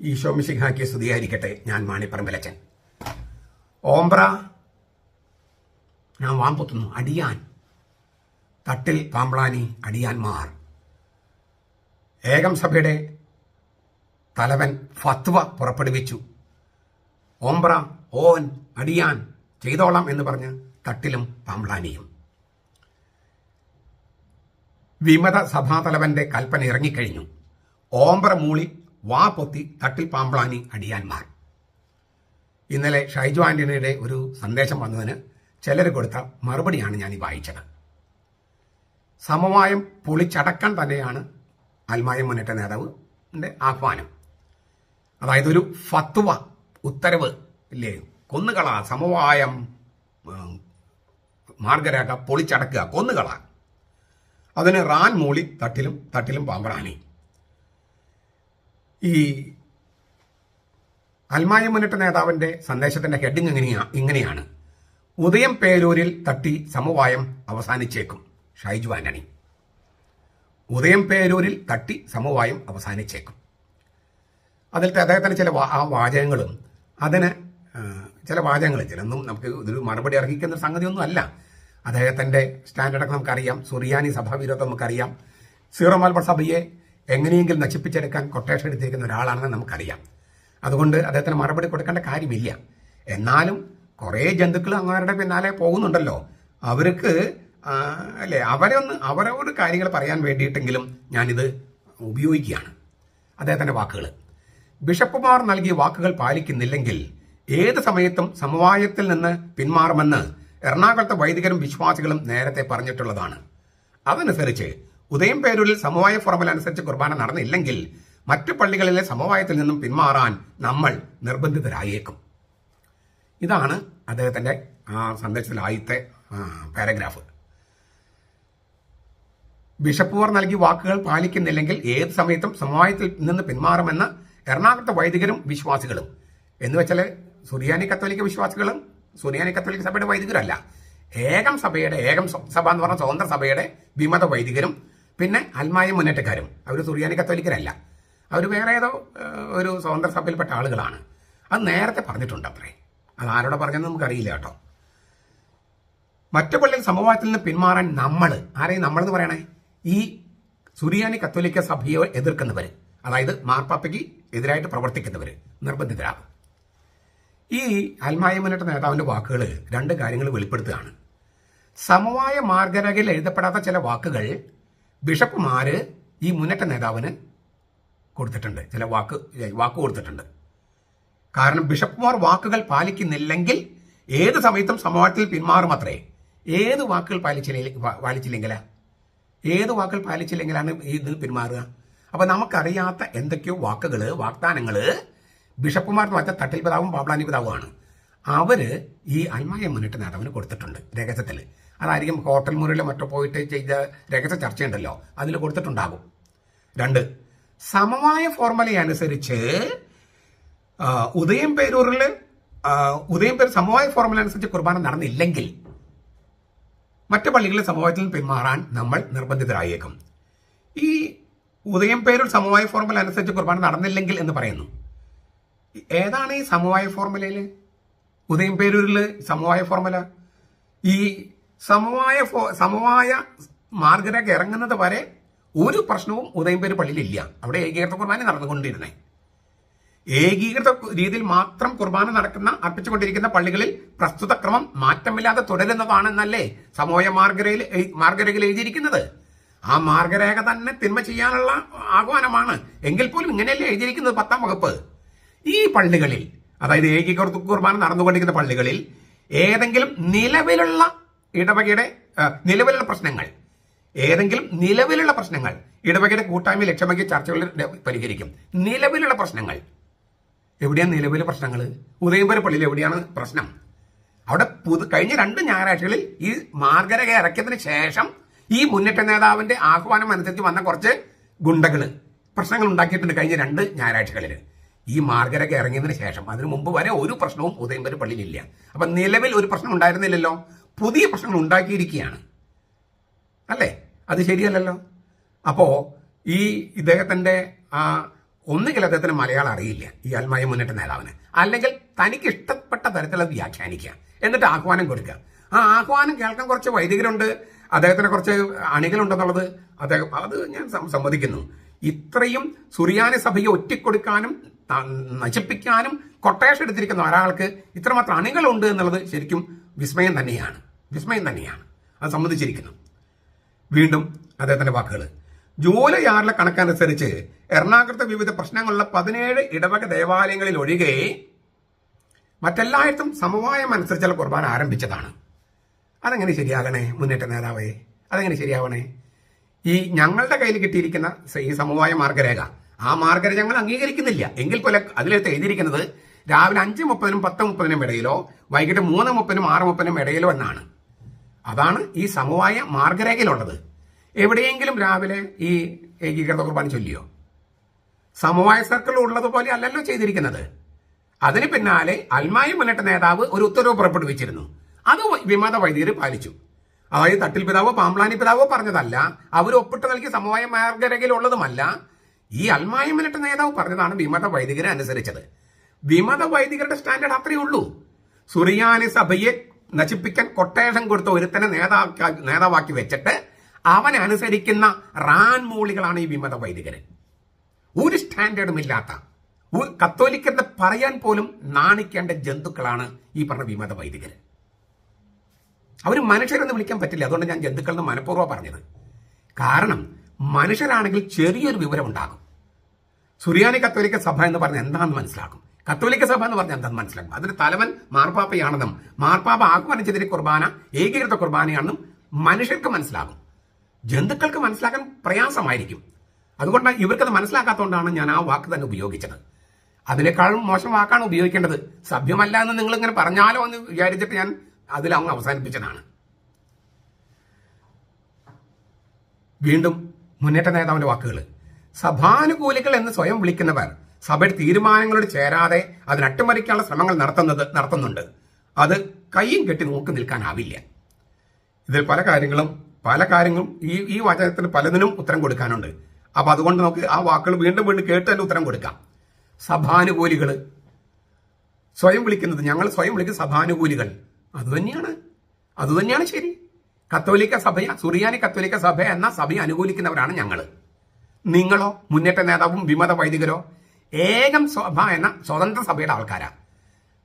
ഈശോ മിശിഹാക്കിയ സ്തുതിയായിരിക്കട്ടെ. ഞാൻ മാണിപ്പറമ്പലച്ചൻ. ഓംബ്ര ഞാൻ വാമ്പുത്തുന്നു അടിയാൻ. തട്ടിൽ പാമ്പ്ളാനി അടിയാൻമാർ ഏകം സഭയുടെ തലവൻ ഫത്വ പുറപ്പെടുവിച്ചു. ഓംബ്ര ഓൻ അടിയാൻ ചെയ്തോളാം എന്ന് പറഞ്ഞ് തട്ടിലും പാമ്പ്ളാനിയും. വിമത സഭാതലവന്റെ കൽപ്പന ഇറങ്ങിക്കഴിഞ്ഞു. ഓംബ്ര മൂളി വാ പൊത്തി തട്ടിൽ പാമ്പ്ളാനി അടിയാൻമാർ. ഇന്നലെ ഷൈജു ആന്റണിയുടെ ഒരു സന്ദേശം വന്നതിന് ചിലർ കൊടുത്ത മറുപടിയാണ് ഞാൻ ഈ വായിച്ചത്. സമവായം പൊളിച്ചടക്കാൻ തന്നെയാണ് അൽമായം മുന്നേറ്റ നേതാവ് ആഹ്വാനം. അതായത് ഒരു ഫത്വ ഉത്തരവ് ഇല്ലേ? കൊന്നുകള സമവായം മാർഗരേഖ പൊളിച്ചടക്കുക കൊന്നുകള. അതിന് റാൻ മൂളി തട്ടിലും തട്ടിലും പാമ്പറാണി ഈ അൽമായ മുന്നേറ്റ നേതാവിന്റെ സന്ദേശത്തിന്റെ ഹെഡിങ് എങ്ങനെയാ ഇങ്ങനെയാണ്. ഉദയം പേരൂരിൽ തട്ടി സമവായം അവസാനിച്ചേക്കും. ഷൈജു ആന്റണി. ഉദയം പേരൂരിൽ തട്ടി സമവായം അവസാനിച്ചേക്കും. അതിലത്തെ അദ്ദേഹത്തിന്റെ ചില ആ വാചകങ്ങളും അതിന് ചില വാചകങ്ങൾ ചിലൊന്നും നമുക്ക് ഇതൊരു മറുപടി അർഹിക്കുന്ന സംഗതിയൊന്നും അല്ല. അദ്ദേഹത്തിന്റെ സ്റ്റാൻഡേർഡൊക്കെ നമുക്കറിയാം. സുറിയാനി സഭാവിരോധം നമുക്കറിയാം. സീറോ മലബാർ സഭയെ എങ്ങനെയെങ്കിലും നശിപ്പിച്ചെടുക്കാൻ കൊട്ടേഷൻ എടുത്തിരിക്കുന്ന ഒരാളാണെന്ന് നമുക്കറിയാം. അതുകൊണ്ട് അദ്ദേഹത്തിന് മറുപടി കൊടുക്കേണ്ട കാര്യമില്ല. എന്നാലും കുറേ ജന്തുക്കൾ അങ്ങവരുടെ പിന്നാലെ പോകുന്നുണ്ടല്ലോ. അവർക്ക് അല്ലെ അല്ലേ അവരെ ഒന്ന് അവരോട് കാര്യങ്ങൾ പറയാൻ വേണ്ടിയിട്ടെങ്കിലും ഞാനിത് ഉപയോഗിക്കുകയാണ്. അദ്ദേഹത്തിന്റെ വാക്കുകൾ ബിഷപ്പുമാർ നൽകിയ വാക്കുകൾ പാലിക്കുന്നില്ലെങ്കിൽ ഏത് സമയത്തും സമവായത്തിൽ നിന്ന് പിന്മാറുമെന്ന് എറണാകുളത്തെ വൈദികരും വിശ്വാസികളും നേരത്തെ പറഞ്ഞിട്ടുള്ളതാണ്. അതനുസരിച്ച് ഉദയം പേരൂരിൽ സമവായ ഫോർമുല അനുസരിച്ച് കുർബാന നടന്നില്ലെങ്കിൽ മറ്റു പള്ളികളിലെ സമവായത്തിൽ നിന്നും പിന്മാറാൻ നമ്മൾ നിർബന്ധിതരായേക്കും. ഇതാണ് അദ്ദേഹത്തിന്റെ ആ സന്ദേശത്തിലെ ആദ്യത്തെ പാരഗ്രാഫ്. ബിഷപ്പുമാർ നൽകിയ വാക്കുകൾ പാലിക്കുന്നില്ലെങ്കിൽ ഏത് സമയത്തും സമവായത്തിൽ നിന്ന് പിന്മാറുമെന്ന് എറണാകുളത്തെ വൈദികരും വിശ്വാസികളും. എന്ന് വെച്ചാൽ സുറിയാനി കത്തോലിക്ക വിശ്വാസികളും സുറിയാനി കത്തോലിക്ക സഭയുടെ വൈദികരല്ല. ഏകം സഭയുടെ ഏകം സഭ എന്ന് പറഞ്ഞ സ്വതന്ത്ര സഭയുടെ വിമത വൈദികരും പിന്നെ അൽമായ മുന്നേറ്റക്കാരും. അവർ സുറിയാനി കത്തോലിക്കരല്ല. അവർ വേറെ ഏതോ ഒരു സ്വതന്ത്ര സഭയിൽപ്പെട്ട ആളുകളാണ്. അത് നേരത്തെ പറഞ്ഞിട്ടുണ്ട് അത്രേ അത് ആരോടെ പറഞ്ഞെന്ന് നമുക്കറിയില്ല കേട്ടോ. മറ്റു പള്ളിയിൽ സമവായത്തിൽ നിന്ന് പിന്മാറാൻ നമ്മൾ ആരെയും നമ്മളെന്ന് പറയണേ? ഈ സുറിയാനി കത്തോലിക്ക സഭയെ എതിർക്കുന്നവർ അതായത് മാർപ്പാപ്പയ്ക്ക് എതിരായിട്ട് പ്രവർത്തിക്കുന്നവർ നിർബന്ധിതരാകും. ഈ അൽമായ മുന്നേറ്റ നേതാവിന്റെ വാക്കുകൾ രണ്ട് കാര്യങ്ങൾ വെളിപ്പെടുത്തുകയാണ്. സമവായ മാർഗരേഖയിൽ എഴുതപ്പെടാത്ത ചില വാക്കുകൾ ബിഷപ്പുമാര് ഈ മുന്നേറ്റ നേതാവിന് കൊടുത്തിട്ടുണ്ട്. ചില വാക്ക് വാക്ക് കൊടുത്തിട്ടുണ്ട്. കാരണം ബിഷപ്പുമാർ വാക്കുകൾ പാലിക്കുന്നില്ലെങ്കിൽ ഏത് സമയത്തും സമവായത്തിൽ പിന്മാറുമത്രേ ഏത് വാക്കുകൾ പാലിച്ചില്ലെങ്കിൽ പാലിച്ചില്ലെങ്കിലാ? ഏത് വാക്കുകൾ പാലിച്ചില്ലെങ്കിലാണ് ഇതിൽ പിന്മാറുക? അപ്പൊ നമുക്കറിയാത്ത എന്തൊക്കെയോ വാക്കുകൾ വാഗ്ദാനങ്ങൾ ബിഷപ്പുമാർ എന്ന് പറഞ്ഞാൽ തട്ടിൽ പിതാവും പാബ്ലാനി പിതാവുമാണ്. അവർ ഈ അൽമായ മുന്നിട്ട് നേതാവിന് കൊടുത്തിട്ടുണ്ട് രഹസ്യത്തിൽ അതായിരിക്കും ഹോട്ടൽ മുറിയിലോ മറ്റോ പോയിട്ട് ചെയ്ത രഹസ്യ ചർച്ചയുണ്ടല്ലോ. അതിൽ കൊടുത്തിട്ടുണ്ടാകും. രണ്ട് സമവായ ഫോർമുല അനുസരിച്ച് ഉദയം പേരൂരിൽ ഉദയം പേര് സമവായ ഫോർമുല അനുസരിച്ച് കുർബാന നടന്നില്ലെങ്കിൽ മറ്റു പള്ളികളിലെ സമവായത്തിൽ പിന്മാറാൻ നമ്മൾ നിർബന്ധിതരായേക്കും. ഈ ഉദയം പേരൂർ സമവായ ഫോർമുല അനുസരിച്ച് കുർബാന നടന്നില്ലെങ്കിൽ എന്ന് പറയുന്നു. ഏതാണ് ഈ സമവായ ഫോർമുലയിൽ ഉദയം പേരൂരിൽ സമവായ ഫോർമുല ഈ സമവായ സമവായ മാർഗരേഖ ഇറങ്ങുന്നത് വരെ ഒരു പ്രശ്നവും ഉദയംപേര് പള്ളിയിലില്ല. അവിടെ ഏകീകൃത കുർബാന നടന്നുകൊണ്ടിരുന്നേ. ഏകീകൃത രീതിയിൽ മാത്രം കുർബാന നടക്കുന്ന അർപ്പിച്ചുകൊണ്ടിരിക്കുന്ന പള്ളികളിൽ പ്രസ്തുത ക്രമം മാറ്റമില്ലാതെ തുടരുന്നതാണെന്നല്ലേ സമൂഹ മാർഗരയിൽ മാർഗരേഖയിൽ എഴുതിയിരിക്കുന്നത്? ആ മാർഗരേഖ തന്നെ തിന്മ ചെയ്യാനുള്ള ആഹ്വാനമാണ്. എങ്കിൽ പോലും ഇങ്ങനെയല്ലേ എഴുതിയിരിക്കുന്നത് പത്താം വകുപ്പ്? ഈ പള്ളികളിൽ അതായത് ഏകീകൃത കുർബാന നടന്നുകൊണ്ടിരിക്കുന്ന പള്ളികളിൽ ഏതെങ്കിലും നിലവിലുള്ള ഇടവകയുടെ നിലവിലുള്ള പ്രശ്നങ്ങൾ. ഏതെങ്കിലും നിലവിലുള്ള പ്രശ്നങ്ങൾ ഇടവകയുടെ കൂട്ടായ്മ ലക്ഷ്യമാക്കി ചർച്ചകളിൽ പരിഹരിക്കും. നിലവിലുള്ള പ്രശ്നങ്ങൾ. എവിടെയാണ് നിലവിലെ പ്രശ്നങ്ങൾ? ഉദയംപുര പള്ളിയിൽ എവിടെയാണ് പ്രശ്നം? അവിടെ പുതു കഴിഞ്ഞ രണ്ട് ഞായറാഴ്ചകളിൽ ഈ മാർഗരേഖ ഇറക്കിയതിന് ശേഷം ഈ മുന്നേറ്റ നേതാവിന്റെ ആഹ്വാനം അനുസരിച്ച് വന്ന കുറച്ച് ഗുണ്ടകൾ പ്രശ്നങ്ങൾ ഉണ്ടാക്കിയിട്ടുണ്ട് കഴിഞ്ഞ രണ്ട് ഞായറാഴ്ചകളിൽ. ഈ മാർഗരേഖ ഇറങ്ങിയതിന് ശേഷം അതിനു മുമ്പ് വരെ ഒരു പ്രശ്നവും ഉദയംപുര പള്ളിയിലില്ല അപ്പൊ നിലവിൽ ഒരു പ്രശ്നം ഉണ്ടായിരുന്നില്ലല്ലോ. പുതിയ പ്രശ്നങ്ങൾ ഉണ്ടാക്കിയിരിക്കുകയാണ്. അല്ലേ? അത് ശരിയല്ലല്ലോ? അപ്പോ ഈ ഇദ്ദേഹത്തിന്റെ ആ ഒന്നുകിൽ അദ്ദേഹത്തിന് മലയാളം അറിയില്ല ഈ അൽമായ മുന്നേറ്റ നേതാവിന്. അല്ലെങ്കിൽ തനിക്ക് ഇഷ്ടപ്പെട്ട തരത്തിൽ അത് വ്യാഖ്യാനിക്കുക. എന്നിട്ട് ആഹ്വാനം കൊടുക്കുക. ആ ആഹ്വാനം കേൾക്കാൻ കുറച്ച് വൈദികരുണ്ട്. അദ്ദേഹത്തിന് കുറച്ച് അണികളുണ്ടെന്നുള്ളത് അദ്ദേഹം അത് ഞാൻ സമ്മതിക്കുന്നു. ഇത്രയും സുറിയാനി സഭയെ ഒറ്റിക്കൊടുക്കാനും നശിപ്പിക്കാനും കൊട്ടേഷൻ എടുത്തിരിക്കുന്ന ഒരാൾക്ക് ഇത്രമാത്രം അണികളുണ്ട് എന്നുള്ളത് ശരിക്കും വിസ്മയം തന്നെയാണ്. വിസ്മയം തന്നെയാണ്. അത് സംബന്ധിച്ചിരിക്കുന്നു വീണ്ടും അദ്ദേഹത്തിന്റെ വാക്കുകൾ. ജൂലൈ ആറിലെ കണക്കനുസരിച്ച് എറണാകുളത്തെ വിവിധ പ്രശ്നങ്ങളുള്ള പതിനേഴ് ഇടവക ദേവാലയങ്ങളിൽ ഒഴികെ മറ്റെല്ലായിടത്തും സമവായം അനുസരിച്ചുള്ള കുർബാന ആരംഭിച്ചതാണ്. അതെങ്ങനെ ശരിയാകണേ മുന്നേറ്റ നേതാവേ? അതെങ്ങനെ ശരിയാവണേ? ഈ ഞങ്ങളുടെ കയ്യിൽ കിട്ടിയിരിക്കുന്ന ഈ സമവായ മാർഗരേഖ ആ മാർഗരേഖ ഞങ്ങൾ അംഗീകരിക്കുന്നില്ല. എങ്കിൽ പോലെ അതിലെടുത്ത് എഴുതിയിരിക്കുന്നത് രാവിലെ അഞ്ച് മുപ്പതിനും പത്ത് മുപ്പതിനും ഇടയിലോ വൈകിട്ട് മൂന്ന് മുപ്പതിനും ആറ് മുപ്പതിനും ഇടയിലോ എന്നാണ്. അതാണ് ഈ സമവായ മാർഗരേഖയിലുള്ളത്. എവിടെയെങ്കിലും രാവിലെ ഈ ഏകീകൃത കുർബാന ചൊല്ലിയോ? സമവായ സർക്കിൾ ഉള്ളതുപോലെ അല്ലല്ലോ ചെയ്തിരിക്കുന്നത്. അതിന് പിന്നാലെ അൽമായ മുന്നേറ്റ നേതാവ് ഒരു ഉത്തരവ് പുറപ്പെടുവിച്ചിരുന്നു. അത് വിമത വൈദികർ പാലിച്ചു. അതായത് തട്ടിൽ പിതാവോ പാമ്പ്ലാനി പിതാവോ പറഞ്ഞതല്ല അവർ ഒപ്പിട്ട് നൽകിയ സമവായ മാർഗരേഖയിൽ ഉള്ളതുമല്ല ഈ അൽമായ മുന്നേറ്റ നേതാവ് പറഞ്ഞതാണ് വിമത വൈദികരെ അനുസരിച്ചത്. വിമത വൈദികരുടെ സ്റ്റാൻഡേർഡ് അത്രയേ ഉള്ളൂ. സുറിയാനി സഭയെ നശിപ്പിക്കാൻ കൊട്ടേഷൻ കൊടുത്ത ഒരുത്തനെ നേതാക്കാ നേതാവാക്കി വെച്ചിട്ട് അവനെ അനുസരിക്കുന്ന റാൻ മൂളികളാണ് ഈ വിമത വൈദികർ ഒരു സ്റ്റാൻഡേർഡും ഇല്ലാത്ത ഒരു കത്തോലിക്കരുടെ പറയാൻ പോലും നാണിക്കേണ്ട ജന്തുക്കളാണ് ഈ പറഞ്ഞ വിമത വൈദികർ അവർ മനുഷ്യരെന്ന് വിളിക്കാൻ പറ്റില്ല അതുകൊണ്ട് ഞാൻ ജന്തുക്കൾ എന്ന് മനഃപൂർവം പറഞ്ഞത്. കാരണം മനുഷ്യരാണെങ്കിൽ ചെറിയൊരു വിവരം ഉണ്ടാകും സുറിയാനി കത്തോലിക്ക സഭ എന്ന് പറഞ്ഞാൽ എന്താണെന്ന് മനസ്സിലാക്കും? കത്തോലിക്ക സഭ എന്ന് പറഞ്ഞാൽ എന്താണെന്ന് മനസ്സിലാക്കും അതിന് തലവൻ മാർപ്പാപ്പയാണെന്നും മാർപ്പാപ്പ ആഹ്വാനം ചെയ്തിരി കുർബാന ഏകീകൃത കുർബാനയാണെന്നും മനുഷ്യർക്ക് മനസ്സിലാകും. ജന്തുക്കൾക്ക് മനസ്സിലാക്കാൻ പ്രയാസമായിരിക്കും. അതുകൊണ്ട് ഇവർക്കത് മനസ്സിലാക്കാത്തതുകൊണ്ടാണ് ഞാൻ ആ വാക്ക് തന്നെ ഉപയോഗിച്ചത്. അതിനേക്കാളും മോശം വാക്കാണ് ഉപയോഗിക്കേണ്ടത്. സഭ്യമല്ല എന്ന് നിങ്ങൾ ഇങ്ങനെ പറഞ്ഞാലോ എന്ന് വിചാരിച്ചിട്ട് ഞാൻ അതിൽ അങ്ങ് അവസാനിപ്പിച്ചതാണ്. വീണ്ടും മുന്നേറ്റ നേതാവിന്റെ വാക്കുകൾ സഭാനുകൂലികൾ എന്ന് സ്വയം വിളിക്കുന്നവർ സഭയുടെ തീരുമാനങ്ങളോട് ചേരാതെ അതിന് അട്ടിമറിക്കാനുള്ള ശ്രമങ്ങൾ നടത്തുന്നത് നടത്തുന്നുണ്ട്. അത് കയ്യും കെട്ടി നോക്കി നിൽക്കാനാവില്ല. ഇതിൽ പല കാര്യങ്ങളും പല കാര്യങ്ങളും ഈ ഈ വചനത്തിന് പലതിനും ഉത്തരം കൊടുക്കാനുണ്ട്. അപ്പൊ അതുകൊണ്ട് നമുക്ക് ആ വാക്കുകൾ വീണ്ടും വീണ്ടും കേട്ട് തന്നെ ഉത്തരം കൊടുക്കാം. സഭാനുകൂലികൾ. സ്വയം വിളിക്കുന്നത് ഞങ്ങൾ സ്വയം വിളിക്കുന്ന സഭാനുകൂലികൾ. അതുതന്നെയാണ് അതുതന്നെയാണ് ശരി. കത്തോലിക്ക സഭ സുറിയാനി കത്തോലിക്ക സഭ എന്ന സഭയെ അനുകൂലിക്കുന്നവരാണ് ഞങ്ങൾ. നിങ്ങളോ മുന്നേറ്റ നേതാവും വിമത വൈദികരോ ഏകം സഭ എന്ന സ്വതന്ത്ര സഭയുടെ ആൾക്കാരാണ്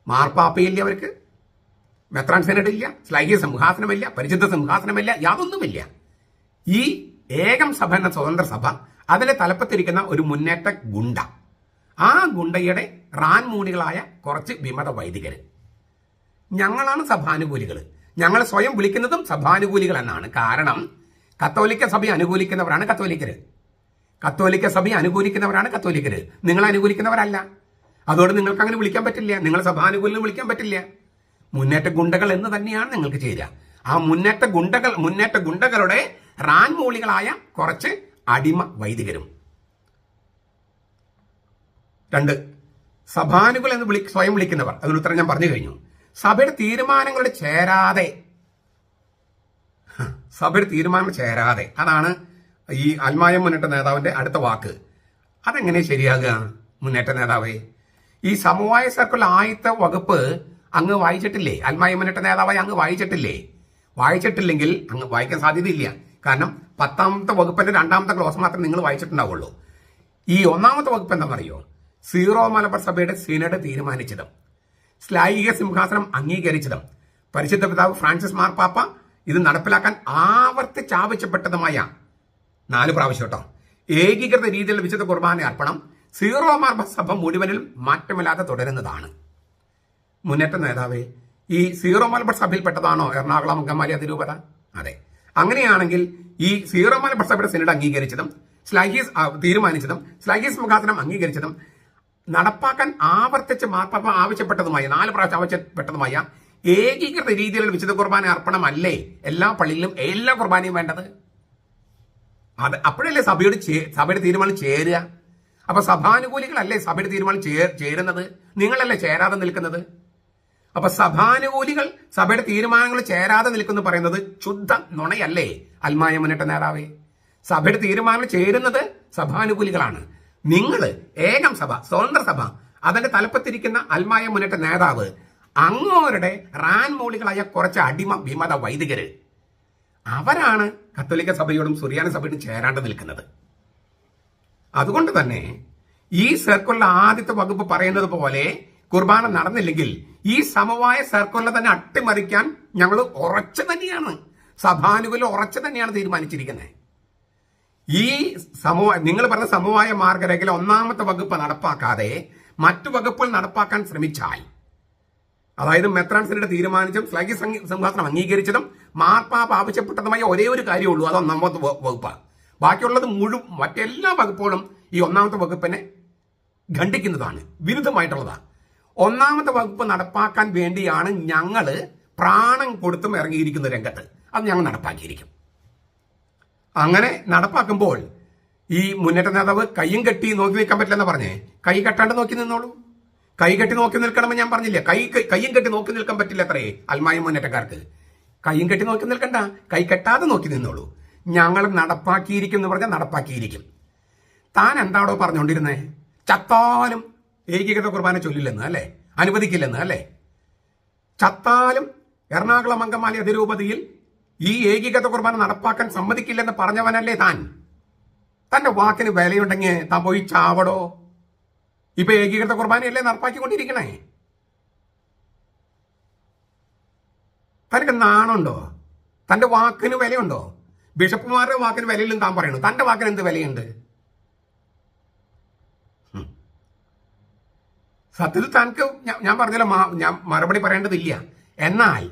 മാർപ്പാപ്പയില്ല അവർക്ക്? മെത്രാൻ സെനറ്റ് ഇല്ല സ്ലൈഹ്യ സിംഹാസനമില്ല പരിശുദ്ധ സിംഹാസനമില്ല യാതൊന്നുമില്ല. ഈ ഏകം സഭ എന്ന സ്വതന്ത്ര സഭ അതിലെ തലപ്പത്തിരിക്കുന്ന ഒരു മുന്നേറ്റ ഗുണ്ട. ആ ഗുണ്ടയുടെ റാൻമൂണികളായ കുറച്ച് വിമത വൈദികർ ഞങ്ങളാണ് സഭാനുകൂലികൾ ഞങ്ങൾ സ്വയം വിളിക്കുന്നതും സഭാനുകൂലികൾ എന്നാണ് കാരണം കത്തോലിക്ക സഭയെ അനുകൂലിക്കുന്നവരാണ് കത്തോലിക്കര്. കത്തോലിക്ക സഭയെ അനുകൂലിക്കുന്നവരാണ് കത്തോലിക്കര്. നിങ്ങൾ അനുകൂലിക്കുന്നവരല്ല. അതുകൊണ്ട് നിങ്ങൾക്ക് അങ്ങനെ വിളിക്കാൻ പറ്റില്ല. നിങ്ങൾ സഭാനുകൂലം വിളിക്കാൻ പറ്റില്ല. മുന്നേറ്റ ഗുണ്ടകൾ എന്ന് തന്നെയാണ് നിങ്ങൾക്ക് ചെയ്യുക ആ മുന്നേറ്റ ഗുണ്ടകൾ മുന്നേറ്റ ഗുണ്ടകളുടെ റാൻമൂളികളായ കുറച്ച് അടിമ വൈദികരും. രണ്ട് സഭാനുകൾ എന്ന് വിളി സ്വയം വിളിക്കുന്നവർ. അതിന് ഉത്തരം ഞാൻ പറഞ്ഞു കഴിഞ്ഞു. സഭയുടെ തീരുമാനങ്ങളോട് ചേരാതെ. സഭയുടെ തീരുമാനം ചേരാതെ. അതാണ് ഈ അൽമായ മുന്നേറ്റ നേതാവിന്റെ അടുത്ത വാക്ക്. അതെങ്ങനെ ശരിയാകുക മുന്നേറ്റ നേതാവേ? ഈ സമവായ സർക്കിൾ ആദ്യത്തെ വകുപ്പ് അങ്ങ് വായിച്ചിട്ടില്ലേ? അൽമായ മുന്നേറ്റ നേതാവായി അങ്ങ് വായിച്ചിട്ടില്ലേ? വായിച്ചിട്ടില്ലെങ്കിൽ അങ്ങ് വായിക്കാൻ സാധ്യതയില്ല. കാരണം പത്താമത്തെ വകുപ്പിന്റെ രണ്ടാമത്തെ ക്ലോസ് മാത്രമേ നിങ്ങൾ വായിച്ചിട്ടുണ്ടാവുള്ളൂ. ഈ ഒന്നാമത്തെ വകുപ്പ് എന്താണെന്നറിയോ സീറോ മലബാർ സഭയുടെ സിനഡ് തീരുമാനിച്ചതും ശ്ലൈഹിക സിംഹാസനം അംഗീകരിച്ചതും പരിശുദ്ധ പിതാവ് ഫ്രാൻസിസ് മാർപ്പാപ്പ ഇത് നടപ്പിലാക്കാൻ ആവർത്തിച്ചാവശ്യപ്പെട്ടതുമായ നാല് പ്രാവശ്യം കേട്ടോ. ഏകീകൃത രീതിയിൽ വിശുദ്ധ കുർബാന അർപ്പണം. സീറോ മാർബ സഭ മുഴുവനിൽ മാറ്റമില്ലാതെ തുടരുന്നതാണ്. മുന്നേറ്റ നേതാവേ ഈ സീറോ മലബാർ സഭയിൽപ്പെട്ടതാണോ എറണാകുളം അങ്കമാലി അതിരൂപത? അതെ. അങ്ങനെയാണെങ്കിൽ ഈ സീറോ മലബാർ സഭയുടെ സിനഡ് അംഗീകരിച്ചതും സ്ലൈഹീസ് തീരുമാനിച്ചതും സ്ലൈഹീസ് മുഖാന്തരം അംഗീകരിച്ചതും നടപ്പാക്കാൻ ആവർത്തിച്ച് മാർപ്പാപ്പ ആവശ്യപ്പെട്ടതുമായ നാല് പ്രാവശ്യം ആവശ്യപ്പെട്ടതുമായ ഏകീകൃത രീതിയിലുള്ള വിശുദ്ധ കുർബാന അർപ്പണമല്ലേ? എല്ലാ പള്ളിയിലും എല്ലാ കുർബാനയും വേണ്ടത്? അത് അപ്പോഴല്ലേ സഭയോട് സഭയുടെ തീരുമാനം ചേരുക? അപ്പൊ സഭാനുകൂലികളല്ലേ സഭയുടെ തീരുമാനം ചേരുന്നത്? നിങ്ങളല്ലേ ചേരാതെ നിൽക്കുന്നത്? അപ്പൊ സഭാനുകൂലികൾ സഭയുടെ തീരുമാനങ്ങൾ ചേരാതെ നിൽക്കുന്നു പറയുന്നത് ശുദ്ധ നുണയല്ലേ? അൽമായ മുന്നേറ്റ നേതാവേ. സഭയുടെ തീരുമാനങ്ങൾ ചേരുന്നത് സഭാനുകൂലികളാണ്. നിങ്ങൾ ഏകം സഭ സ്വതന്ത്ര സഭ അതിന്റെ തലപ്പത്തിരിക്കുന്ന അൽമായ മുന്നേറ്റ നേതാവ് അങ്ങോരുടെ റാൻ മൂളികളായ കുറച്ച് അടിമ വിമത വൈദികര് അവരാണ് കത്തോലിക്ക സഭയോടും സുറിയാന സഭയോടും ചേരാണ്ട് നിൽക്കുന്നത്. അതുകൊണ്ട് തന്നെ ഈ സർക്കുള്ള ആദ്യത്തെ വകുപ്പ് പറയുന്നത് പോലെ കുർബാന നടന്നില്ലെങ്കിൽ ഈ സമവായ സർക്കുള്ള തന്നെ അട്ടിമറിക്കാൻ ഞങ്ങൾ ഉറച്ചു തന്നെയാണ്. സഭാനുകൂലം ഉറച്ചു തന്നെയാണ് തീരുമാനിച്ചിരിക്കുന്നത്. ഈ സമവായ നിങ്ങൾ പറഞ്ഞ സമവായ മാർഗരേഖയിലെ ഒന്നാമത്തെ വകുപ്പ് നടപ്പാക്കാതെ മറ്റു വകുപ്പുകൾ നടപ്പാക്കാൻ ശ്രമിച്ചാൽ അതായത് മെത്രാൻസിന്റെ തീരുമാനിച്ചും സ്ലൈഗി സംഘാസനം അംഗീകരിച്ചതും മാർപ്പാപ്പ് ആവശ്യപ്പെട്ടതുമായ ഒരേ ഒരു കാര്യമുള്ളൂ അത് ഒന്നാമത്തെ വകുപ്പാണ് ബാക്കിയുള്ളത് മുഴുവൻ മറ്റെല്ലാ വകുപ്പുകളും ഈ ഒന്നാമത്തെ വകുപ്പിനെ ഖണ്ഡിക്കുന്നതാണ് വിരുദ്ധമായിട്ടുള്ളതാണ് ഒന്നാമത്തെ വകുപ്പ് നടപ്പാക്കാൻ വേണ്ടിയാണ് ഞങ്ങൾ പ്രാണം കൊടുത്തും ഇറങ്ങിയിരിക്കുന്ന രംഗത്ത്. അത് ഞങ്ങൾ നടപ്പാക്കിയിരിക്കും. അങ്ങനെ നടപ്പാക്കുമ്പോൾ ഈ മുന്നേറ്റ നേതാവ് കൈയും കെട്ടി നോക്കി നിൽക്കാൻ പറ്റില്ലെന്ന് പറഞ്ഞേ? കൈ കെട്ടാണ്ട് നോക്കി നിന്നോളൂ. കൈ കെട്ടി നോക്കി നിൽക്കണമെന്ന് ഞാൻ പറഞ്ഞില്ല? കൈ കയ്യും കെട്ടി നോക്കി നിൽക്കാൻ പറ്റില്ല അത്രേ അൽമായ മുന്നേറ്റക്കാർക്ക്. കയ്യും കെട്ടി നോക്കി നിൽക്കണ്ട. കൈ കെട്ടാതെ നോക്കി നിന്നോളൂ. ഞങ്ങൾ നടപ്പാക്കിയിരിക്കും എന്ന് പറഞ്ഞാൽ നടപ്പാക്കിയിരിക്കും. താൻ എന്താണോ പറഞ്ഞുകൊണ്ടിരുന്നേ? ചത്താലും ഏകീകൃത കുർബാന ചൊല്ലില്ലെന്ന് അല്ലേ? അനുവദിക്കില്ലെന്ന് അല്ലേ? ചത്താലും എറണാകുളം അങ്കമാലി അതിരൂപതയിൽ ഈ ഏകീകൃത കുർബാന നടപ്പാക്കാൻ സമ്മതിക്കില്ലെന്ന് പറഞ്ഞവനല്ലേ താൻ. തന്റെ വാക്കിന് വിലയുണ്ടെങ്കിൽ താൻ പോയി ചാവടോ. ഇപ്പൊ ഏകീകൃത കുർബാനയല്ലേ നടപ്പാക്കിക്കൊണ്ടിരിക്കണേ? തനിക്ക് നാണുണ്ടോ? തന്റെ വാക്കിന് വിലയുണ്ടോ? ബിഷപ്പുമാരുടെ വാക്കിന് വിലയിലും താൻ പറയണു. തന്റെ വാക്കിന് എന്ത് വിലയുണ്ട്? സത്യത്തിൽ തനിക്ക് ഞാൻ പറഞ്ഞല്ലോ ഞാൻ മറുപടി പറയേണ്ടതില്ല. എന്നാൽ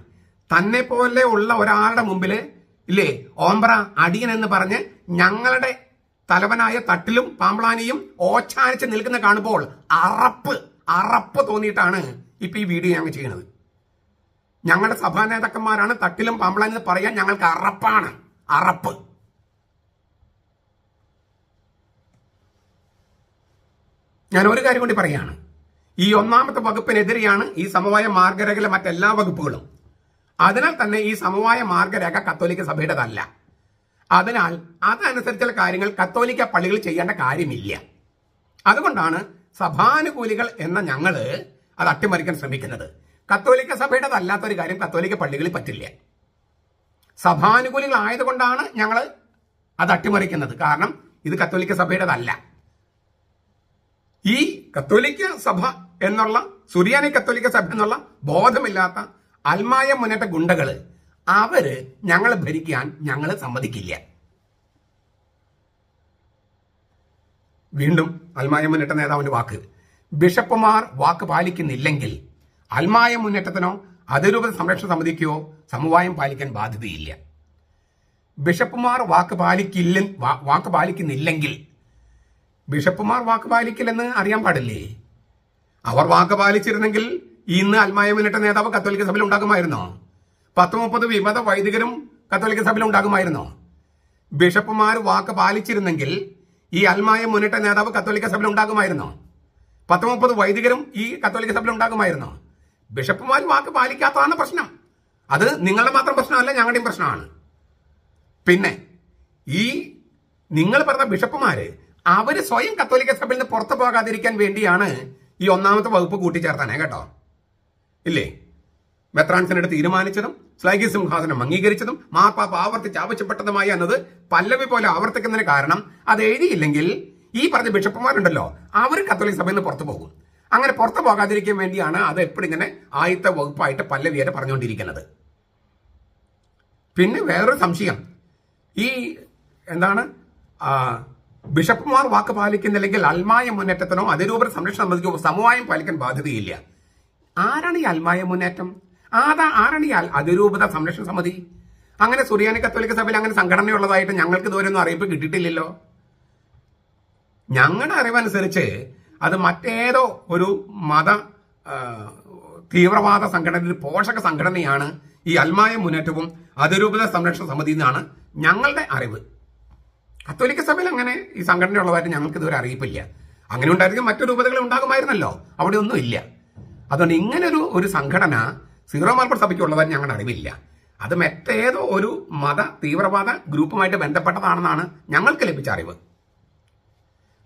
തന്നെ പോലെ ഉള്ള ഒരാളുടെ മുമ്പിൽ ഇല്ലേ ഓംബ്ര അടിയൻ എന്ന് പറഞ്ഞ് ഞങ്ങളുടെ തലവനായ തട്ടിലും പാമ്പളാനിയും ഓച്ചാനിച്ച് നിൽക്കുന്ന കാണുമ്പോൾ അറപ്പ് അറപ്പ് തോന്നിയിട്ടാണ് ഇപ്പൊ ഈ വീഡിയോ ഞങ്ങൾ ചെയ്യുന്നത് ഞങ്ങളുടെ സഭാ നേതാക്കന്മാരാണ് തട്ടിലും പാമ്പ്ളാനി എന്ന് പറയാൻ ഞങ്ങൾക്ക് അറപ്പാണ്. അറപ്പ്. ഞാൻ ഒരു കാര്യം കൂടി പറയാണ്. ഈ ഒന്നാമത്തെ വകുപ്പിനെതിരെയാണ് ഈ സമവായ മാർഗരേഖയിലെ മറ്റെല്ലാ വകുപ്പുകളും. അതിനാൽ തന്നെ ഈ സമവായ മാർഗരേഖ കത്തോലിക്ക സഭയുടേതല്ല. അതിനാൽ അതനുസരിച്ചുള്ള കാര്യങ്ങൾ കത്തോലിക്ക പള്ളികൾ ചെയ്യേണ്ട കാര്യമില്ല. അതുകൊണ്ടാണ് സഭാനുകൂലികൾ എന്ന ഞങ്ങൾ അത് അട്ടിമറിക്കാൻ ശ്രമിക്കുന്നത്. കത്തോലിക്ക സഭയുടെ ഒരു കാര്യം കത്തോലിക്ക പള്ളികളിൽ പറ്റില്ല. സഭാനുകൂലികൾ ആയതുകൊണ്ടാണ് ഞങ്ങൾ അത് അട്ടിമറിക്കുന്നത്. കാരണം ഇത് കത്തോലിക്ക സഭയുടേതല്ല. ഈ കത്തോലിക്ക സഭ എന്നുള്ള സുറിയാനി കത്തോലിക്ക സഭ എന്നുള്ള ബോധമില്ലാത്ത അൽമായ മുന്നേറ്റ ഗുണ്ടകൾ അവർ ഞങ്ങളെ ഭരിക്കാൻ ഞങ്ങൾ സമ്മതിക്കില്ല. വീണ്ടും അൽമായ മുന്നേറ്റ നേതാവിന്റെ വാക്ക്. ബിഷപ്പുമാർ വാക്ക് പാലിക്കുന്നില്ലെങ്കിൽ അൽമായ മുന്നേറ്റത്തിനോ അതിരൂപത സംരക്ഷണ സമിതിക്കോ സമവായം പാലിക്കാൻ ബാധ്യതയില്ല. ബിഷപ്പുമാർ വാക്ക് പാലിക്കില്ല വാക്ക് പാലിക്കുന്നില്ലെങ്കിൽ ബിഷപ്പുമാർ വാക്ക് പാലിക്കില്ലെന്ന് അറിയാൻ പാടില്ലേ? അവർ വാക്ക് പാലിച്ചിരുന്നെങ്കിൽ ഇന്ന് അൽമായ മുന്നേറ്റ നേതാവ് കത്തോലിക്ക സഭയിൽ ഉണ്ടാകുമായിരുന്നോ? പത്ത് മുപ്പത് വിമത വൈദികരും കത്തോലിക്ക സഭയിൽ ഉണ്ടാകുമായിരുന്നോ? ബിഷപ്പുമാർ വാക്ക് പാലിച്ചിരുന്നെങ്കിൽ ഈ അൽമായ മുന്നേറ്റ നേതാവ് കത്തോലിക്ക സഭയിൽ ഉണ്ടാകുമായിരുന്നോ? പത്ത് മുപ്പത് വൈദികരും ഈ കത്തോലിക്ക സഭയിൽ ഉണ്ടാകുമായിരുന്നോ? ബിഷപ്പുമാർ വാക്ക് പാലിക്കാത്തതാണ് പ്രശ്നം. അത് നിങ്ങളുടെ മാത്രം പ്രശ്നമല്ല ഞങ്ങളുടെയും പ്രശ്നമാണ്. പിന്നെ ഈ നിങ്ങൾ പറഞ്ഞ ബിഷപ്പുമാര് അവർ സ്വയം കത്തോലിക്ക സഭയിൽ നിന്ന് പുറത്തു പോകാതിരിക്കാൻ വേണ്ടിയാണ് ഈ ഒന്നാമത്തെ വകുപ്പ് കൂട്ടിച്ചേർത്താനേ കേട്ടോ. ഇല്ലേ? മെത്രാൻസിനോട് തീരുമാനിച്ചതും സ്ലൈഗി സിംഹാസനം അംഗീകരിച്ചതും മാർപ്പാപ്പ ആവർത്തിച്ച് ആവശ്യപ്പെട്ടതുമായി എന്നത് പല്ലവി പോലെ ആവർത്തിക്കുന്നതിന് കാരണം അത് എഴുതിയില്ലെങ്കിൽ ഈ പറഞ്ഞ ബിഷപ്പുമാരുണ്ടല്ലോ അവർ കത്തോലിക് സഭയിൽ നിന്ന് പുറത്തു പോകും. അങ്ങനെ പുറത്തു പോകാതിരിക്കാൻ വേണ്ടിയാണ് അത് എപ്പോഴും ഇങ്ങനെ ആദ്യത്തെ വകുപ്പായിട്ട് പല്ലവിയായിട്ട് പറഞ്ഞുകൊണ്ടിരിക്കുന്നത്. പിന്നെ വേറൊരു സംശയം. ഈ എന്താണ്? ബിഷപ്പുമാർ വാക്ക് പാലിക്കുന്നില്ലെങ്കിൽ അൽമായ മുന്നേറ്റത്തിനോ അതിരൂപ സംരക്ഷണം സംബന്ധിച്ചോ സമവായം പാലിക്കാൻ ബാധ്യതയില്ല. ആരാണ് ഈ അൽമായ മുന്നേറ്റം? ആതാ ആരാണ് ഈ അതിരൂപത സംരക്ഷണ സമിതി? അങ്ങനെ സുറിയാനി കത്തോലിക്ക സഭയിൽ അങ്ങനെ സംഘടനയുള്ളതായിട്ട് ഞങ്ങൾക്ക് ഇതുവരെ ഒന്നും അറിയിപ്പ് കിട്ടിയിട്ടില്ലല്ലോ. ഞങ്ങളുടെ അറിവനുസരിച്ച് അത് മറ്റേതോ ഒരു മത തീവ്രവാദ സംഘടന പോഷക സംഘടനയാണ് ഈ അൽമായ മുന്നേറ്റവും അതിരൂപത സംരക്ഷണ സമിതി എന്നാണ് ഞങ്ങളുടെ അറിവ്. കത്തോലിക്ക സഭയിൽ അങ്ങനെ ഈ സംഘടനയുള്ളതായിട്ട് ഞങ്ങൾക്ക് ഇതുവരെ അറിയിപ്പില്ല. അങ്ങനെ ഉണ്ടായിരിക്കും മറ്റു രൂപതകൾ ഉണ്ടാകുമായിരുന്നല്ലോ. അവിടെ ഒന്നും ഇല്ല. അതുകൊണ്ട് ഇങ്ങനൊരു ഒരു സംഘടന സീറോ മാർബർ സഭയ്ക്ക് ഉള്ളതായിട്ട് ഞങ്ങളുടെ അറിവില്ല. അത് മറ്റേതോ ഒരു മത തീവ്രവാദ ഗ്രൂപ്പുമായിട്ട് ബന്ധപ്പെട്ടതാണെന്നാണ് ഞങ്ങൾക്ക് ലഭിച്ച അറിവ്.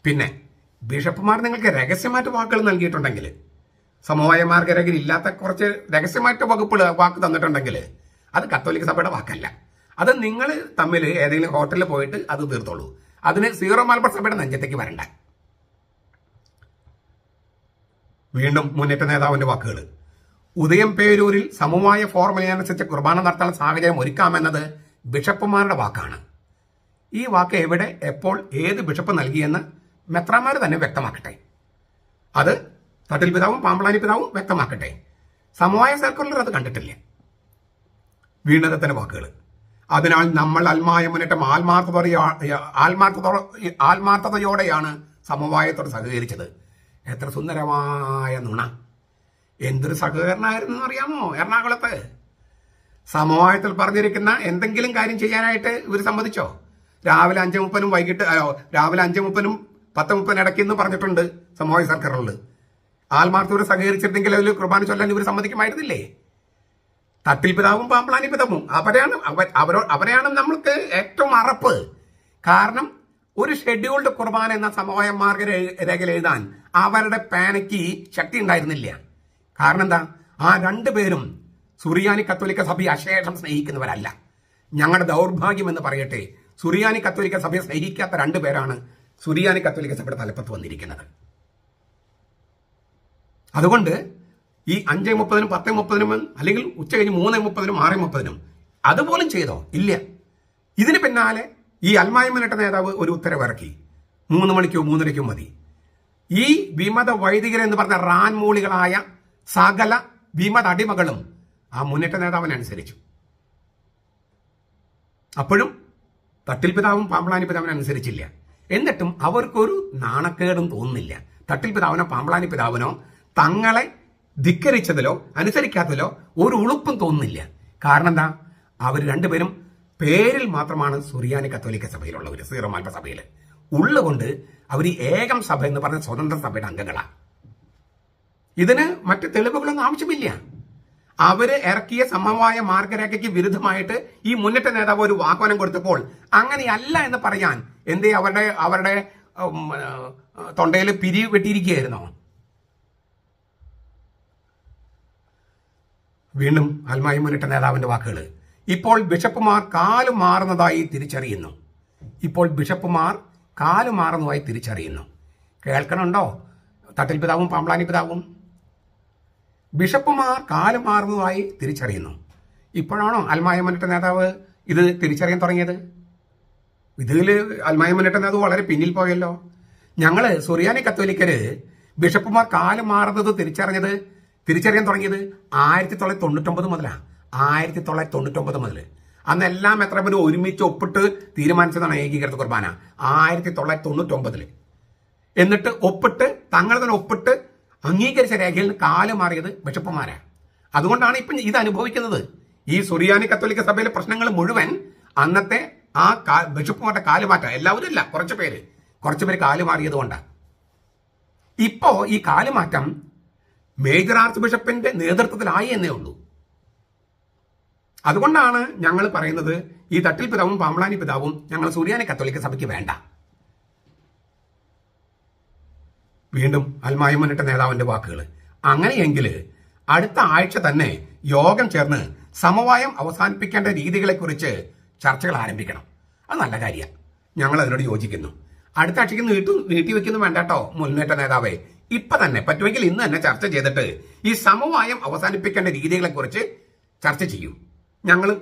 പിന്നെ ബിഷപ്പുമാർ നിങ്ങൾക്ക് രഹസ്യമായിട്ട് വാക്കുകൾ നൽകിയിട്ടുണ്ടെങ്കിൽ സമവായ മാർഗരേഖയിൽ ഇല്ലാത്ത കുറച്ച് രഹസ്യമായിട്ട് വകുപ്പുകൾ വാക്ക് തന്നിട്ടുണ്ടെങ്കിൽ അത് കത്തോലിക്ക സഭയുടെ വാക്കല്ല. അത് നിങ്ങൾ തമ്മിൽ ഏതെങ്കിലും ഹോട്ടലിൽ പോയിട്ട് അത് തീർത്തോളൂ. അതിന് സീറോ മലബാർ സഭയുടെ നെഞ്ചത്തേക്ക് വരണ്ട. വീണ്ടും മുന്നേറ്റ നേതാവിന്റെ വാക്കുകൾ. ഉദയം പേരൂരിൽ സമവായ ഫോർമുലയനുസരിച്ച് കുർബാന നടത്താൻ സാഹചര്യം ഒരുക്കാമെന്നത് ബിഷപ്പുമാരുടെ വാക്കാണ്. ഈ വാക്ക് എവിടെ എപ്പോൾ ഏത് ബിഷപ്പ് നൽകിയെന്ന് മെത്രാമാർ തന്നെ വ്യക്തമാക്കട്ടെ. അത് തട്ടിൽ പിതാവും പാമ്പളാനി പിതാവും വ്യക്തമാക്കട്ടെ. സമവായ സർക്കുലർ അത് കണ്ടിട്ടില്ല. വീണതത്തിന്റെ വാക്കുകൾ അതിനാൽ നമ്മൾ അൽമായ മുന്നേറ്റം ആത്മാർത്ഥതയോ ആത്മാർത്ഥത ആത്മാർത്ഥതയോടെയാണ് സമവായത്തോട് സഹകരിച്ചത്. എത്ര സുന്ദരമായ നുണ. എന്തൊരു സഹകരണമായിരുന്നു അറിയാമോ എറണാകുളത്ത്? സമവായത്തിൽ പറഞ്ഞിരിക്കുന്ന എന്തെങ്കിലും കാര്യം ചെയ്യാനായിട്ട് ഇവർ സമ്മതിച്ചോ? രാവിലെ അഞ്ച് മുപ്പനും വൈകിട്ട് രാവിലെ അഞ്ച് മുപ്പനും പത്ത് മുപ്പനും ഇടയ്ക്കെന്ന് പറഞ്ഞിട്ടുണ്ട് സമൂഹ സർക്കാരുകളിൽ ആത്മാർത്ഥവരെ സഹകരിച്ചിരുന്നെങ്കിൽ അതിൽ കുർബാന ചൊല്ലാൻ ഇവർ സമ്മതിക്കുമായിരുന്നില്ലേ? തട്ടിൽ പിതാവും പാമ്പളാനി പിതാവും. അവരെയാണ് അവ- അവരോ അവരെയാണ് നമ്മൾക്ക് ഏറ്റവും അറപ്പ്. കാരണം ഒരു ഷെഡ്യൂൾഡ് കുർബാന എന്ന സമവായ മാർഗ രേഖയിൽ എഴുതാൻ അവരുടെ പേനയ്ക്ക് ശക്തി ഉണ്ടായിരുന്നില്ല. കാരണം എന്താ? ആ രണ്ടുപേരും സുറിയാനി കത്തോലിക്ക സഭയെ അശേഷം സ്നേഹിക്കുന്നവരല്ല. ഞങ്ങളുടെ ദൗർഭാഗ്യം എന്ന് പറയട്ടെ സുറിയാനി കത്തോലിക്ക സഭയെ സ്നേഹിക്കാത്ത രണ്ടുപേരാണ് സുറിയാനി കത്തോലിക്ക സഭയുടെ തലപ്പത്ത് വന്നിരിക്കുന്നത്. അതുകൊണ്ട് ഈ അഞ്ച് മുപ്പതിനും പത്ത് മുപ്പതിനും അല്ലെങ്കിൽ ഉച്ച കഴിഞ്ഞ് മൂന്ന് മുപ്പതിനും ആറ് മുപ്പതിനും അതുപോലും ചെയ്തോ? ഇല്ല. ഇതിന് പിന്നാലെ ഈ അൽമായ്മനിട്ട നേതാവ് ഒരു ഉത്തരവിറക്കി. മൂന്ന് മണിക്കോ മൂന്നരയ്ക്കോ മതി. ഈ വിമത വൈദികർ എന്ന് പറഞ്ഞ റാൻമൂളികളായ സകല വിമത അടിമകളും ആ മുന്നേറ്റ നേതാവിനനുസരിച്ചു. അപ്പോഴും തട്ടിൽ പിതാവും പാമ്പളാനി പിതാവിനനുസരിച്ചില്ല. എന്നിട്ടും അവർക്കൊരു നാണക്കേടും തോന്നുന്നില്ല. തട്ടിൽ പിതാവിനോ പാമ്പളാനി പിതാവിനോ തങ്ങളെ ധിക്കരിച്ചതിലോ അനുസരിക്കാത്തതിലോ ഒരു ഉളുപ്പും തോന്നുന്നില്ല. കാരണം എന്താ? അവർ രണ്ടുപേരും പേരിൽ മാത്രമാണ് സുറിയാനി കത്തോലിക്ക സഭയിലുള്ളവർ സീറോ മാൽപ്പ സഭയിൽ ഉള്ളുകൊണ്ട് അവർ ഏകം സഭ എന്ന് പറഞ്ഞ സ്വതന്ത്ര സഭയുടെ അംഗങ്ങളാണ് ഇതിന് മറ്റ് തെളിവുകളൊന്നും ആവശ്യമില്ല. അവർ ഇറക്കിയ സമവായ മാർഗരേഖയ്ക്ക് വിരുദ്ധമായിട്ട് ഈ മുന്നേറ്റ നേതാവ് ഒരു വാഗ്വാനം കൊടുത്തപ്പോൾ അങ്ങനെയല്ല എന്ന് പറയാൻ എന്തേ അവരുടെ അവരുടെ തൊണ്ടയിൽ പിരി വെട്ടിയിരിക്കുകയായിരുന്നോ? വീണ്ടും അൽമായി മുന്നിട്ട നേതാവിന്റെ വാക്കുകൾ. ഇപ്പോൾ ബിഷപ്പുമാർ കാലു മാറുന്നതായി തിരിച്ചറിയുന്നു. ഇപ്പോൾ ബിഷപ്പുമാർ കാലു മാറുന്നതായി തിരിച്ചറിയുന്നു. കേൾക്കണുണ്ടോ? തട്ടിൽ പിതാവും പാമ്പളാനി പിതാവും. ബിഷപ്പുമാർ കാലം മാറുന്നതായി തിരിച്ചറിയുന്നു. ഇപ്പോഴാണോ അൽമായ മുന്നേറ്റ നേതാവ് ഇത് തിരിച്ചറിയാൻ തുടങ്ങിയത്? ഇതിൽ അൽമായ മുന്നേറ്റ നേതാവ് വളരെ പിന്നിൽ പോയല്ലോ. ഞങ്ങൾ സുറിയാനി കത്തോലിക്കര് ബിഷപ്പുമാർ കാലം മാറുന്നത് തിരിച്ചറിഞ്ഞത് തിരിച്ചറിയാൻ തുടങ്ങിയത് ആയിരത്തി തൊള്ളായിരത്തി തൊണ്ണൂറ്റൊമ്പത് മുതലാണ് ആയിരത്തി തൊള്ളായിരത്തി മുതൽ അന്ന് എല്ലാം എത്ര പേര് ഒരുമിച്ച് ഒപ്പിട്ട് തീരുമാനിച്ചതാണ് ഏകീകൃത കുർബാന. ആയിരത്തി തൊള്ളായിരത്തി എന്നിട്ട് ഒപ്പിട്ട് തങ്ങൾ തന്നെ ഒപ്പിട്ട് അംഗീകരിച്ച രേഖയിൽ നിന്ന് കാലം മാറിയത് ബിഷപ്പുമാരാണ് അതുകൊണ്ടാണ് ഇപ്പം ഇത് അനുഭവിക്കുന്നത്. ഈ സുറിയാനി കത്തോലിക്ക സഭയിലെ പ്രശ്നങ്ങൾ മുഴുവൻ അന്നത്തെ ആ കാ- ബിഷപ്പുമാരുടെ കാലുമാറ്റം എല്ലാവരും ഇല്ല കുറച്ച് പേര്. കുറച്ച് പേര് കാൽ മാറിയത് കൊണ്ടാണ് ഇപ്പോ ഈ കാലുമാറ്റം മേജർ ആർച്ച് ബിഷപ്പിന്റെ നേതൃത്വത്തിലായി എന്നേ ഉള്ളൂ. അതുകൊണ്ടാണ് ഞങ്ങൾ പറയുന്നത് ഈ തട്ടിൽ പിതാവും പാമ്പളാനി പിതാവും ഞങ്ങൾ സൂര്യാനി കത്തോലിക്ക സഭയ്ക്ക് വേണ്ട. വീണ്ടും അൽമായ മുന്നിട്ട നേതാവിന്റെ വാക്കുകൾ. അങ്ങനെയെങ്കിൽ അടുത്ത ആഴ്ച തന്നെ യോഗം ചേർന്ന് സമവായം അവസാനിപ്പിക്കേണ്ട രീതികളെക്കുറിച്ച് ചർച്ചകൾ ആരംഭിക്കണം. അത് നല്ല കാര്യമാണ് ഞങ്ങൾ അതിനോട് യോജിക്കുന്നു. അടുത്ത ആഴ്ചയ്ക്ക് നീട്ടു നീട്ടിവെക്കുന്നു വേണ്ടട്ടോ മുന്നേറ്റ നേതാവേ. ഇപ്പൊ തന്നെ പറ്റുമെങ്കിൽ ഇന്ന് തന്നെ ചർച്ച ചെയ്തിട്ട് ഈ സമവായം അവസാനിപ്പിക്കേണ്ട രീതികളെക്കുറിച്ച് ചർച്ച ചെയ്യും. ഞങ്ങൾ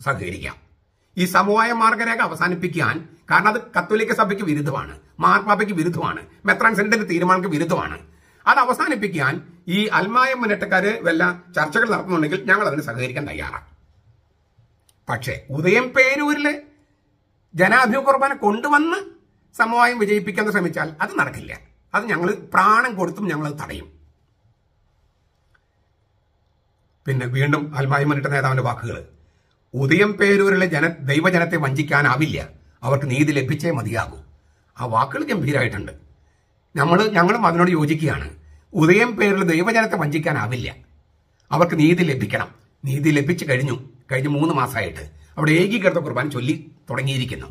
സഹകരിക്കാം. ഈ സമവായ മാർഗരേഖ അവസാനിപ്പിക്കാൻ കാരണം അത് കത്തോലിക്ക സഭയ്ക്ക് വിരുദ്ധമാണ് മാർപ്പാപ്പയ്ക്ക് വിരുദ്ധമാണ് മെത്രാൻ സെനറ്റിന്റെ തീരുമാനങ്ങൾക്ക് വിരുദ്ധമാണ്. അത് അവസാനിപ്പിക്കാൻ ഈ അൽമായ മുന്നേറ്റക്കാര് വല്ല ചർച്ചകൾ നടത്തുന്നുണ്ടെങ്കിൽ ഞങ്ങൾ അതിന് സഹകരിക്കാൻ തയ്യാറാണ്. പക്ഷേ ഉദയം പേരൂരിലെ ജനാഭിമുഖ കുർബാന കൊണ്ടുവന്ന് സമവായം വിജയിപ്പിക്കാൻ ശ്രമിച്ചാൽ അത് നടക്കില്ല. അത് ഞങ്ങൾ പ്രാണം കൊടുത്തും ഞങ്ങൾ അത് തടയും. പിന്നെ വീണ്ടും അൽമായി മുന്നേറ്റ നേതാവിന്റെ വാക്കുകൾ ഉദയം പേരൂരിലെ ജന ദൈവജനത്തെ വഞ്ചിക്കാനാവില്ല. അവർക്ക് നീതി ലഭിച്ചേ മതിയാകൂ. ആ വാക്കുകൾ ഗംഭീരമായിട്ടുണ്ട് നമ്മൾ ഞങ്ങളും അതിനോട് യോജിക്കുകയാണ്. ഉദയം പേരിൽ ദൈവജനത്തെ വഞ്ചിക്കാനാവില്ല. അവർക്ക് നീതി ലഭിക്കണം. നീതി ലഭിച്ചു കഴിഞ്ഞു. കഴിഞ്ഞ മൂന്ന് മാസമായിട്ട്. അവിടെ ഏകീകൃത കുർബാന ചൊല്ലി തുടങ്ങിയിരിക്കുന്നു.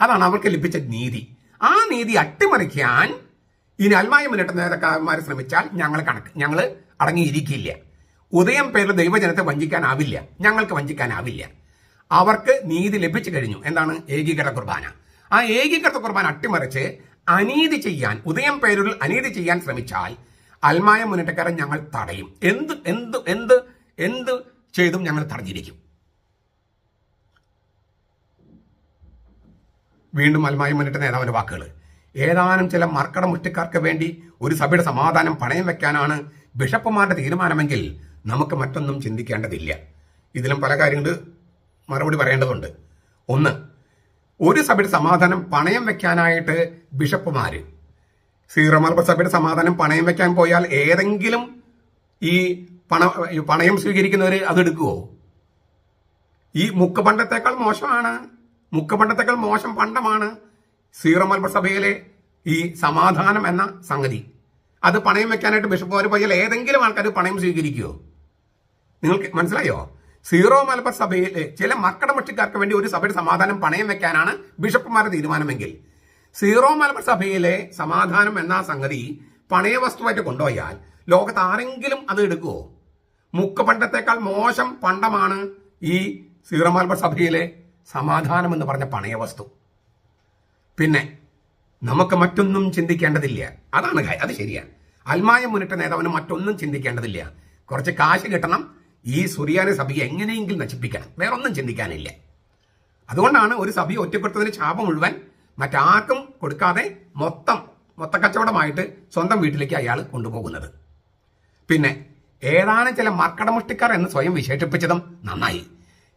അതാണ് അവർക്ക് ലഭിച്ച നീതി. ആ നീതി അട്ടിമറിക്കാൻ ഇനി അൽമായ മുന്നേറ്റ നേതാക്കന്മാർ ശ്രമിച്ചാൽ ഞങ്ങൾ കണക്ക് ഞങ്ങൾ അടങ്ങിയിരിക്കില്ല. ഉദയം പേരിൽ ദൈവജനത്തെ വഞ്ചിക്കാനാവില്ല. ഞങ്ങൾക്ക് വഞ്ചിക്കാനാവില്ല. അവർക്ക് നീതി ലഭിച്ചു കഴിഞ്ഞു. എന്താണ്? ഏകീകൃത കുർബാന. ആ ഏകീകൃത കുർബാന അട്ടിമറിച്ച് അനീതി ചെയ്യാൻ ഉദയം പേരിൽ അനീതി ചെയ്യാൻ ശ്രമിച്ചാൽ അൽമായ മുന്നേറ്റക്കാരൻ ഞങ്ങൾ തടയും. എന്ത് എന്ത് എന്ത് എന്ത് ചെയ്തും ഞങ്ങൾ തടഞ്ഞിരിക്കും. വീണ്ടും അൽമായ മുന്നേറ്റ നേതാവിന്റെ വാക്കുകൾ ഏതാനും ചില മർക്കട മുറ്റക്കാർക്ക് വേണ്ടി ഒരു സഭയുടെ സമാധാനം പണയം വെക്കാനാണ് ബിഷപ്പുമാരുടെ തീരുമാനമെങ്കിൽ നമുക്ക് മറ്റൊന്നും ചിന്തിക്കേണ്ടതില്ല. ഇതിലും പല കാര്യങ്ങൾ മറുപടി പറയേണ്ടതുണ്ട്. ഒന്ന് ഒരു സഭയുടെ സമാധാനം പണയം വെക്കാനായിട്ട് ബിഷപ്പുമാർ സീറോ മലബാർ സഭയുടെ സമാധാനം പണയം വെക്കാൻ പോയാൽ ഏതെങ്കിലും ഈ പണ പണയം സ്വീകരിക്കുന്നവർ അതെടുക്കുവോ ഈ മുക്ക് പണ്ടത്തേക്കാൾ മോശമാണ്. മുക്ക് പണ്ടത്തേക്കാൾ മോശം പണ്ടമാണ് സീറോ സഭയിലെ ഈ സമാധാനം എന്ന സംഗതി. അത് പണയം വെക്കാനായിട്ട് ബിഷപ്പുമാർ പോയാൽ ഏതെങ്കിലും ആൾക്കാർ പണയം സ്വീകരിക്കുമോ നിങ്ങൾക്ക് മനസ്സിലായോ? സീറോ മലബാർ സഭയിൽ ചില മർക്കടമക്ഷിക്കാർക്ക് വേണ്ടി ഒരു സഭയുടെ സമാധാനം പണയം വെക്കാനാണ് ബിഷപ്പുമാരുടെ തീരുമാനമെങ്കിൽ. സീറോ മലബാർ സഭയിലെ സമാധാനം എന്ന സംഗതി പണയ വസ്തുവായിട്ട് കൊണ്ടുപോയാൽ ലോകത്ത് ആരെങ്കിലും അത് എടുക്കുവോ? മുക്ക പണ്ടത്തേക്കാൾ മോശം പണ്ടമാണ് ഈ സീറോ മലബാർ സഭയിലെ സമാധാനം എന്ന് പറഞ്ഞ പണയ വസ്തു. പിന്നെ നമുക്ക് മറ്റൊന്നും ചിന്തിക്കേണ്ടതില്ല. അതാണ് അത് ശരിയാണ് അൽമായ മുന്നിട്ട നേതാവിന് മറ്റൊന്നും ചിന്തിക്കേണ്ടതില്ല. കുറച്ച് കാശ് കിട്ടണം ഈ സുറിയാനി സഭയെ എങ്ങനെയെങ്കിലും നശിപ്പിക്കണം. വേറൊന്നും ചിന്തിക്കാനില്ല. അതുകൊണ്ടാണ് ഒരു സഭയെ ഒറ്റപ്പെടുത്തതിന് ശാപം മുഴുവൻ മറ്റാർക്കും കൊടുക്കാതെ മൊത്തം മൊത്തക്കച്ചവടമായിട്ട് സ്വന്തം വീട്ടിലേക്ക് അയാൾ കൊണ്ടുപോകുന്നത്. പിന്നെ ഏതാനും ചില മർക്കടമുഷ്ടിക്കാർ എന്ന് സ്വയം വിശേഷിപ്പിച്ചതും നന്നായി.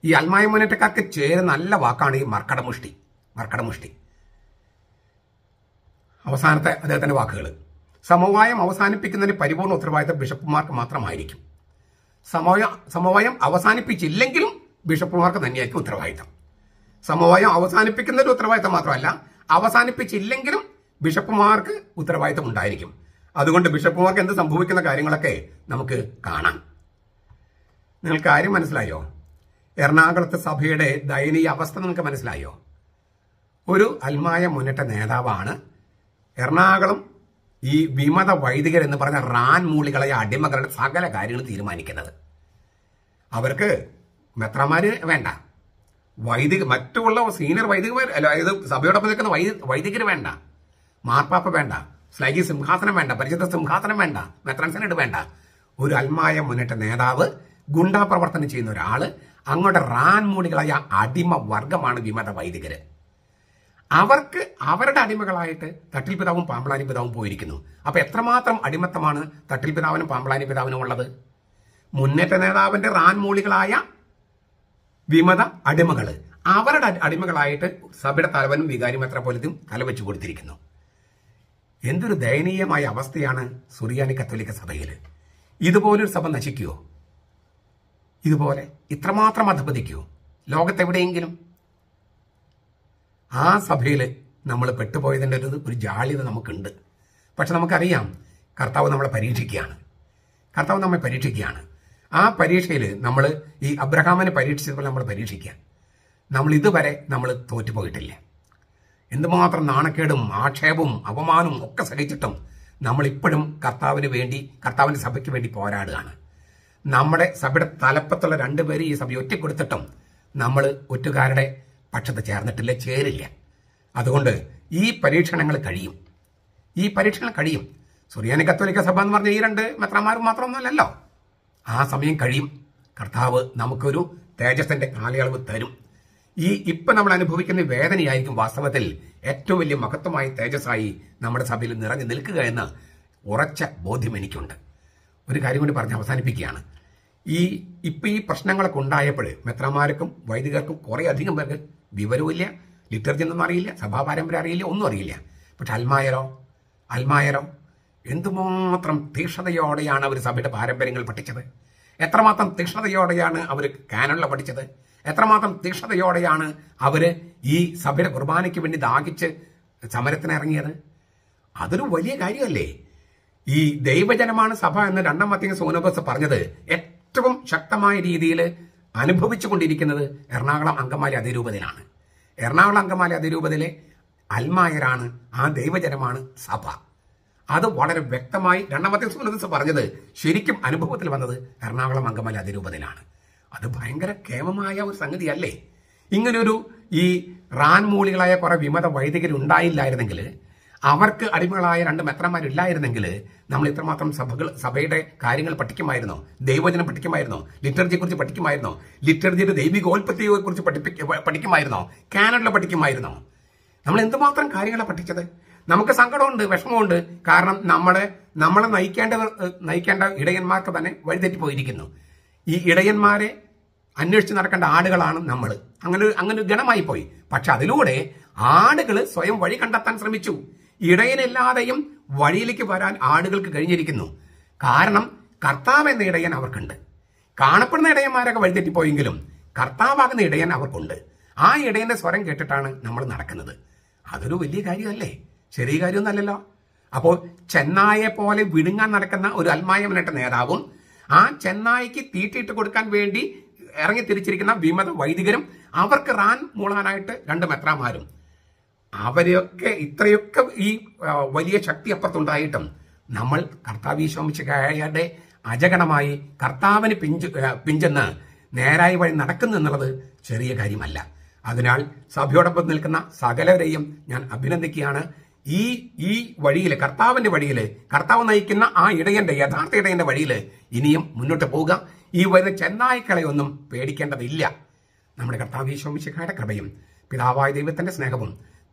ഈ അൽമായ മുന്നേറ്റക്കാർക്ക് ചേരുന്ന നല്ല വാക്കാണ് ഈ മർക്കടമുഷ്ടി. മർക്കടമുഷ്ടി. അവസാനത്തെ അദ്ദേഹത്തിന്റെ വാക്കുകൾ സമവായം അവസാനിപ്പിക്കുന്നതിന് പരിപൂർണ ഉത്തരവാദിത്തം ബിഷപ്പുമാർക്ക് മാത്രമായിരിക്കും. സമവായം സമവായം അവസാനിപ്പിച്ചില്ലെങ്കിലും ബിഷപ്പുമാർക്ക് തന്നെയായിരിക്കും ഉത്തരവാദിത്തം. സമവായം അവസാനിപ്പിക്കുന്നതിന് ഉത്തരവാദിത്തം മാത്രമല്ല അവസാനിപ്പിച്ചില്ലെങ്കിലും ബിഷപ്പുമാർക്ക് ഉത്തരവാദിത്തം ഉണ്ടായിരിക്കും. അതുകൊണ്ട് ബിഷപ്പുമാർക്ക് എന്ത് സംഭവിക്കുന്ന കാര്യങ്ങളൊക്കെ നമുക്ക് കാണാം. നിങ്ങൾക്ക് കാര്യം മനസ്സിലായോ? എറണാകുളത്തെ സഭയുടെ ദയനീയ അവസ്ഥ നിങ്ങൾക്ക് മനസ്സിലായോ? ഒരു അൽമായ മുന്നേറ്റ നേതാവാണ് എറണാകുളം ഈ വിമത വൈദികർ എന്ന് പറഞ്ഞ റാൻ മൂളികളെ അടിമകളുടെ സകല കാര്യങ്ങൾ തീരുമാനിക്കുന്നത്. അവർക്ക് മെത്രമാര് വേണ്ട. വൈദിക മറ്റുള്ള സീനിയർ വൈദികർ അതായത് സഭയോടൊപ്പം നിൽക്കുന്ന വൈദി വൈദികർ വേണ്ട. മാർപ്പാപ്പ വേണ്ട. സ്ലൈഗി സിംഹാസനം വേണ്ട. പരിചിത സിംഹാസനം വേണ്ട. മെത്രാൻ സെനറ്റ് വേണ്ട. ഒരു അൽമായ മുന്നേറ്റ നേതാവ് ഗുണ്ടാ പ്രവർത്തനം ചെയ്യുന്ന ഒരാൾ അങ്ങോട്ട് റാൻ മൂടികളായ അടിമ വർഗമാണ് വിമത വൈദികര്. അവർക്ക് അവരുടെ അടിമകളായിട്ട് തട്ടിൽ പിതാവും പാമ്പളാനി പിതാവും പോയിരിക്കുന്നു. അപ്പൊ എത്രമാത്രം അടിമത്തമാണ് തട്ടിൽ പിതാവിനും പാമ്പളാനി പിതാവിനും ഉള്ളത്? മുന്നേറ്റ നേതാവിന്റെ റാൻമൂളികളായ വിമത അടിമകൾ. അവരുടെ അടിമകളായിട്ട് സഭയുടെ തലവനും വികാരി മെത്രാപോലിത്തും തലവെച്ചു കൊടുത്തിരിക്കുന്നു. എന്തൊരു ദയനീയമായ അവസ്ഥയാണ് സുറിയാനി കത്തോലിക്ക സഭയിൽ ഇതുപോലൊരു സഭ നശിക്കുമോ ഇതുപോലെ ഇത്രമാത്രം അധപതിക്കുമോ ലോകത്തെവിടെയെങ്കിലും? ആ സഭയിൽ നമ്മൾ പെട്ടുപോയതിന്റെ ഒരു ഒരു ജാള്യത നമുക്കുണ്ട്. പക്ഷെ നമുക്കറിയാം കർത്താവ് നമ്മളെ പരീക്ഷിക്കുകയാണ്. കർത്താവ് നമ്മെ പരീക്ഷിക്കുകയാണ്. ആ പരീക്ഷയിൽ നമ്മൾ ഈ അബ്രഹാമിനെ പരീക്ഷിച്ചപ്പോൾ നമ്മൾ പരീക്ഷിക്കുക. നമ്മൾ ഇതുവരെ നമ്മൾ തോറ്റുപോയിട്ടില്ല. എന്തുമാത്രം നാണക്കേടും ആക്ഷേപവും അപമാനവും ഒക്കെ സഹിച്ചിട്ടും നമ്മളിപ്പോഴും കർത്താവിന് വേണ്ടി കർത്താവിന്റെ സഭയ്ക്ക് വേണ്ടി പോരാടുകയാണ്. നമ്മുടെ സഭയുടെ തലപ്പത്തുള്ള രണ്ടുപേര് ഈ സഭ ഒറ്റക്കൊടുത്തിട്ടും നമ്മൾ ഒറ്റുകാരുടെ പക്ഷത്ത് ചേർന്നിട്ടില്ല ചേരില്ല. അതുകൊണ്ട് ഈ പരീക്ഷണങ്ങൾ കഴിയും. ഈ പരീക്ഷണങ്ങൾ കഴിയും. സുറിയാനി കത്തോലിക്ക സഭ എന്ന് പറഞ്ഞ ഈ രണ്ട് മെത്രമാരും മാത്രമൊന്നുമല്ലല്ലോ. ആ സമയം കഴിയും. കർത്താവ് നമുക്കൊരു തേജസ്സിന്റെ കാലയളവ് തരും. ഈ ഇപ്പൊ നമ്മൾ അനുഭവിക്കുന്ന വേദനയായിരിക്കും വാസ്തവത്തിൽ ഏറ്റവും വലിയ മഹത്വമായ തേജസ്സായി നമ്മുടെ സഭയിൽ നിറഞ്ഞു നിൽക്കുക എന്ന് ഉറച്ച ബോധ്യം എനിക്കുണ്ട്. ഒരു കാര്യം കൂടി പറഞ്ഞ് അവസാനിപ്പിക്കുകയാണ്. ഈ ഇപ്പൊ ഈ പ്രശ്നങ്ങളൊക്കെ ഉണ്ടായപ്പോൾ മെത്രമാർക്കും വൈദികർക്കും കുറെ അധികം പേർക്ക് വിവരവുമില്ല ലിറ്റർജി ഒന്നും അറിയില്ല സഭാ പാരമ്പര്യം അറിയില്ല ഒന്നും അറിയില്ല. പക്ഷെ അൽമായരോ അൽമായരോ എന്തുമാത്രം തീക്ഷ്ണതയോടെയാണ് അവർ സഭയുടെ പാരമ്പര്യങ്ങൾ പഠിച്ചത്? എത്രമാത്രം തീക്ഷ്ണതയോടെയാണ് അവർ കാനുള്ള പഠിച്ചത്? എത്രമാത്രം തീക്ഷ്ണതയോടെയാണ് അവർ ഈ സഭയുടെ കുർബാനയ്ക്ക് വേണ്ടി ദാഹിച്ച് സമരത്തിന് ഇറങ്ങിയത്? അതൊരു വലിയ കാര്യമല്ലേ? ഈ ദൈവജനമാണ് സഭ എന്ന് രണ്ടാം മത്തിയ സോനബസ് പറഞ്ഞത് ഏറ്റവും ശക്തമായ രീതിയിൽ അനുഭവിച്ചു കൊണ്ടിരിക്കുന്നത് എറണാകുളം അങ്കമാലി അതിരൂപതയിലാണ്. എറണാകുളം അങ്കമാലി അതിരൂപതയിലെ അൽമായരാണ് ആ ദൈവജനമാണ് സഭ. അത് വളരെ വ്യക്തമായി രണ്ടാമത്തെ സുനദസ് പറഞ്ഞത് ശരിക്കും അനുഭവത്തിൽ വന്നത് എറണാകുളം അങ്കമാലി അതിരൂപതയിലാണ്. അത് ഭയങ്കര കേമമായ ഒരു സംഗതിയല്ലേ? ഇങ്ങനൊരു ഈ റാൻ മൂളികളായ കുറെ വിമത വൈദികരുണ്ടായില്ലായിരുന്നെങ്കിൽ അവർക്ക് അടിമകളായ രണ്ട് മെത്രന്മാരില്ലായിരുന്നെങ്കിൽ നമ്മൾ ഇത്രമാത്രം സഭകൾ സഭയുടെ കാര്യങ്ങൾ പഠിക്കുമായിരുന്നോ? ദൈവവചനം പഠിക്കുമായിരുന്നോ? ലിറ്റർജിയെ കുറിച്ച് പഠിക്കുമായിരുന്നോ? ലിറ്റർജിയുടെ ദൈവികോൽപത്തിയെ കുറിച്ച് പഠിക്കുമായിരുന്നോ? കാനഡയിൽ പഠിക്കുമായിരുന്നോ? നമ്മൾ എന്തുമാത്രം കാര്യങ്ങളാണ് പഠിച്ചത്? നമുക്ക് സങ്കടമുണ്ട് വിഷമമുണ്ട്. കാരണം നമ്മളെ നമ്മളെ നയിക്കേണ്ടവർ നയിക്കേണ്ട ഇടയന്മാർക്ക് തന്നെ വഴിതെറ്റി പോയിരിക്കുന്നു ഈ ഇടയന്മാരെ അന്വേഷിച്ച് നടക്കേണ്ട ആടുകളാണ് നമ്മൾ. അങ്ങനെ അങ്ങനെ ഗണമായി പോയി. പക്ഷെ അതിലൂടെ ആടുകൾ സ്വയം വഴി കണ്ടെത്താൻ ശ്രമിച്ചു. ഇടയനില്ലാതെയും വഴിയിലേക്ക് വരാൻ ആടുകൾക്ക് കഴിഞ്ഞിരിക്കുന്നു. കാരണം കർത്താവ് എന്ന ഇടയൻ അവർക്കുണ്ട്. കാണപ്പെടുന്ന ഇടയന്മാരൊക്കെ വഴിതെറ്റിപ്പോയെങ്കിലും കർത്താവാകുന്ന ഇടയൻ അവർക്കുണ്ട്. ആ ഇടയന്റെ സ്വരം കേട്ടിട്ടാണ് നമ്മൾ നടക്കുന്നത്. അതൊരു വലിയ കാര്യമല്ലേ? ചെറിയ കാര്യമൊന്നുമല്ലല്ലോ. അപ്പോൾ ചെന്നായെ പോലെ വിഴുങ്ങാൻ നടക്കുന്ന ഒരു അൽമായമനട്ട നേതാവും ആ ചെന്നായിക്ക് തീറ്റിയിട്ട് കൊടുക്കാൻ വേണ്ടി ഇറങ്ങി തിരിച്ചിരിക്കുന്ന വിമത വൈദികരും അവർക്ക് റാൻ മൂളാനായിട്ട് രണ്ട് മെത്രാമാരും അവരെയൊക്കെ ഇത്രയൊക്കെ ഈ വലിയ ശക്തി അപ്പുറത്തുണ്ടായിട്ടും നമ്മൾ കർത്താവീശോമിച്ചയുടെ അജഗണമായി കർത്താവിന് പിഞ്ച് പിഞ്ചെന്ന് നേരായ വഴി നടക്കുന്നു എന്നുള്ളത് ചെറിയ കാര്യമല്ല. അതിനാൽ സഭയോടൊപ്പം നിൽക്കുന്ന സകലവരെയും ഞാൻ അഭിനന്ദിക്കുകയാണ്. ഈ ഈ വഴിയിൽ കർത്താവിന്റെ വഴിയിൽ കർത്താവ് നയിക്കുന്ന ആ ഇടയന്റെ യഥാർത്ഥ ഇടയന്റെ വഴിയിൽ ഇനിയും മുന്നോട്ട് പോവുക. ഈ വരുന്ന ചെന്നായ്ക്കളെ ഒന്നും പേടിക്കേണ്ടതില്ല. നമ്മുടെ കർത്താവ് കർത്താവീശോമിശിഖയുടെ കൃപയും പിതാവായ ദൈവത്തിന്റെ സ്നേഹവും